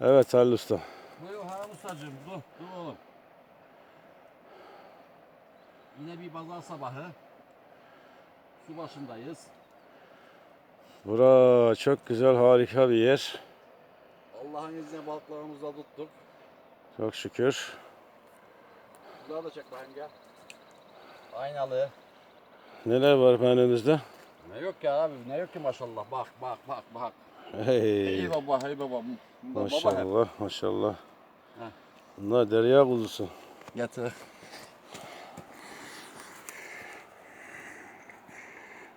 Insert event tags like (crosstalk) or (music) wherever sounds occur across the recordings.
Evet Halil Usta. Buyur Harun Ustacığım dur, dur oğlum. Yine bir pazar sabahı. Su başındayız. Bura çok güzel harika bir yer. Allah'ın izniyle balıklarımızı da tuttuk. Çok şükür. Şurada da çek gel. Aynalı. Neler var önümüzde? Ne yok ya abi ne yok ki maşallah. Bak bak bak bak. Hey. Ey baba hey baba. Baba hep. Maşallah maşallah. Heh. Bunlar derya kuzusu. Getir.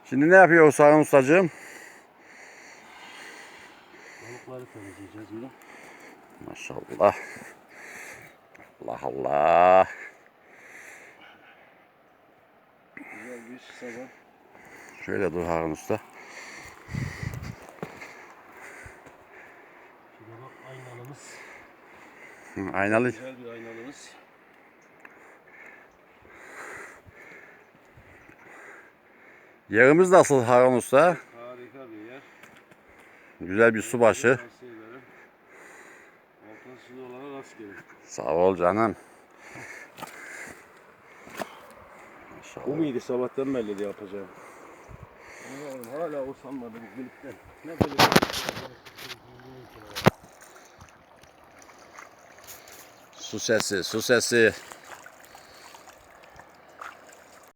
Şimdi ne yapıyor Harun Ustacığım? Balıkları temizleyeceğiz bunu. Maşallah. Allah Allah. Güzel bir sabah. Şöyle dur Harun Usta. Şurada bak aynalımız. Hı, (laughs) Aynalı. Güzel bir aynalımız. Yerimiz nasıl Harun Usta? Harika bir yer. Güzel bir su başı. Tavsiye ederim. Altın suyu olana rast gelir. Sağ ol canım. Bu Maşallah. muydu sabahtan belli yapacağım? Oğlum hala usanmadım birlikte. Ne böyle Su sesi, su sesi.